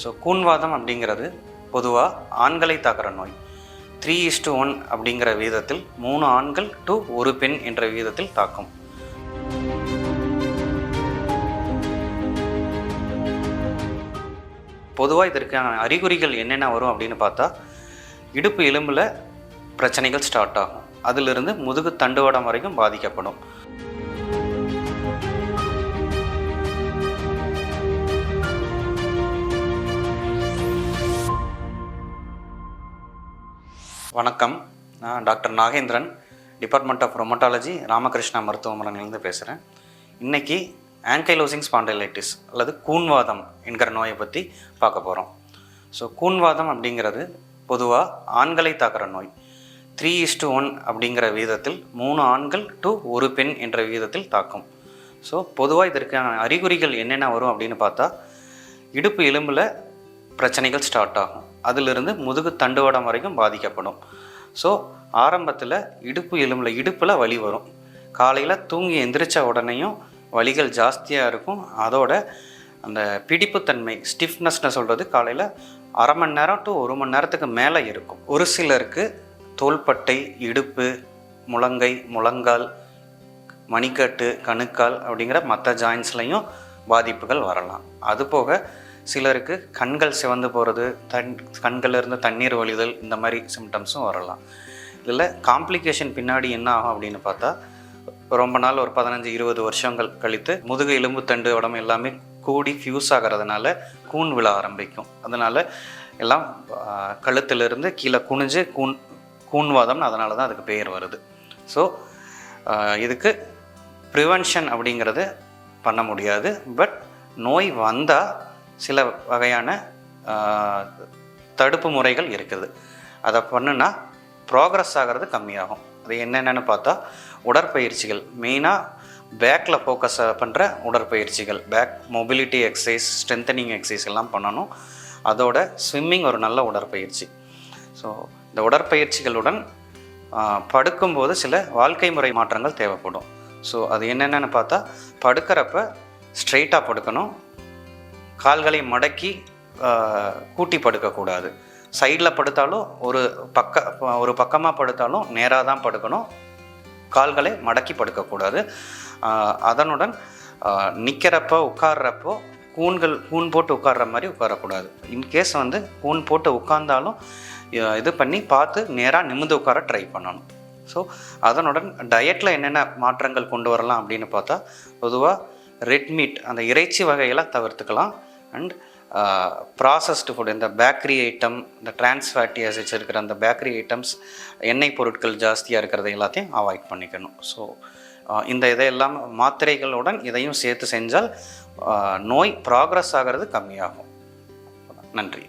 So கூன்வாதம் அப்படிங்கிறது பொதுவாக ஆண்களை தாக்குற நோய். த்ரீ இஸ்டு ஒன் அப்படிங்கிற வீதத்தில் மூணு ஆண்கள் டு ஒரு பெண் என்ற வீதத்தில் தாக்கும். பொதுவாக இதற்கான அறிகுறிகள் என்னென்ன வரும் அப்படின்னு பார்த்தா இடுப்பு எலும்பில் பிரச்சனைகள் ஸ்டார்ட் ஆகும். அதிலிருந்து முதுகு தண்டுவடம் வரைக்கும் பாதிக்கப்படும். வணக்கம். நான் doctor Nagendran department of rheumatology Ramakrishna மருத்துவமனையிலேருந்து பேசுகிறேன் இன்றைக்கி ஆங்கைலோசிங் ஸ்பாண்டைலைட்டிஸ் அல்லது கூன்வாதம் என்கிற நோயை பற்றி பார்க்க போகிறோம் ஸோ கூன்வாதம் அப்படிங்கிறது பொதுவாக ஆண்களை தாக்குற நோய். த்ரீ இஸ்டு ஒன் அப்படிங்கிற வீதத்தில் மூணு ஆண்கள் டு ஒரு பெண் என்ற வீதத்தில் தாக்கும். ஸோ பொதுவாக இதற்கான அறிகுறிகள் என்னென்ன வரும் அப்படின்னு பார்த்தா இடுப்பு எலும்பில் பிரச்சனைகள் ஸ்டார்ட் ஆகும். அதிலிருந்து முதுகு தண்டுவடம் வரைக்கும் பாதிக்கப்படும். ஸோ ஆரம்பத்தில் இடுப்பு எலும்பில் இடுப்பில் வலி வரும். காலையில் தூங்கி எந்திரிச்ச உடனேயும் வலிகள் ஜாஸ்தியாக இருக்கும். அதோட அந்த பிடிப்புத்தன்மை ஸ்டிஃப்னஸ்னு சொல்கிறது காலையில் அரை மணி நேரம் டு ஒரு மணி நேரத்துக்கு மேலே இருக்கும். ஒரு சிலருக்கு தோள்பட்டை இடுப்பு முழங்கை முழங்கால் மணிக்கட்டு கணுக்கால் அப்படிங்கிற மற்ற ஜாயின்ஸ்லையும் பாதிப்புகள் வரலாம். அதுபோக சிலருக்கு கண்கள் சிவந்து போகிறது தன் கண்களிலிருந்து தண்ணீர் வழிதல் இந்த மாதிரி சிம்டம்ஸும் வரலாம். இதில் காம்ப்ளிகேஷன் பின்னாடி என்ன ஆகும் அப்படின்னு பார்த்தா ரொம்ப நாள் ஒரு பதினஞ்சு இருபது வருஷங்கள் கழித்து முதுகு எலும்பு தண்டு உடம்பு எல்லாமே கூடி ஃபியூஸ் ஆகிறதுனால கூன் விழ ஆரம்பிக்கும். அதனால் எல்லாம் கழுத்திலிருந்து கீழே குனிஞ்சு கூன் கூன்வாதம்னு அதனால தான் அதுக்கு பேர் வருது. ஸோ இதுக்கு ப்ரிவென்ஷன் அப்படிங்கிறது பண்ண முடியாது. பட் நோய் வந்தால் சில வகையான தடுப்பு முறைகள் இருக்குது. அதை பண்ணுனா ப்ராக்ரஸ் ஆகிறது கம்மியாகும். அது என்னென்னு பார்த்தா உடற்பயிற்சிகள். மெயினாக பேக்கில் ஃபோக்கஸ் பண்ணுற உடற்பயிற்சிகள். Back mobility exercise strengthening exercise எல்லாம் பண்ணணும். அதோட ஸ்விம்மிங் ஒரு நல்ல உடற்பயிற்சி. ஸோ இந்த உடற்பயிற்சிகளுடன் படுக்கும்போது சில வாழ்க்கை முறை மாற்றங்கள் தேவைப்படும். ஸோ அது என்னென்னு பார்த்தா படுக்கிறப்ப ஸ்ட்ரெயிட்டாக படுக்கணும். கால்களை மடக்கி கூட்டி படுக்கக்கூடாது. சைடில் படுத்தாலும் ஒரு பக்க ஒரு பக்கமாக படுத்தாலும் நேராக தான் படுக்கணும். கால்களை மடக்கி படுக்கக்கூடாது. அதனுடன் நிற்கிறப்போ உட்கார்றப்போ கூன்கள் கூன் போட்டு உட்கார்ற மாதிரி உட்காரக்கூடாது. இன்கேஸ் வந்து கூன் போட்டு உட்கார்ந்தாலும் இது பண்ணி பார்த்து நேராக நிமிர்ந்து உட்கார ட்ரை பண்ணணும். ஸோ அதனுடன் டயட்டில் என்னென்ன மாற்றங்கள் கொண்டு வரலாம் அப்படின்னு பார்த்தா பொதுவாக ரெட் மீட் அந்த இறைச்சி வகையெல்லாம் தவிர்த்துக்கலாம். அண்ட் ப்ராசஸ்டு ஃபுட் இந்த பேக்கரி ஐட்டம் இந்த trans fatty இருக்கிற அந்த பேக்கரி ஐட்டம்ஸ் எண்ணெய் பொருட்கள் ஜாஸ்தியாக இருக்கிறத எல்லாத்தையும் அவாய்ட் பண்ணிக்கணும். ஸோ uh, இந்த இதையெல்லாம் மாத்திரைகளுடன் இதையும் சேர்த்து செஞ்சால் uh, நோய் ப்ராக்ரஸ் ஆகிறது கம்மியாகும். நன்றி.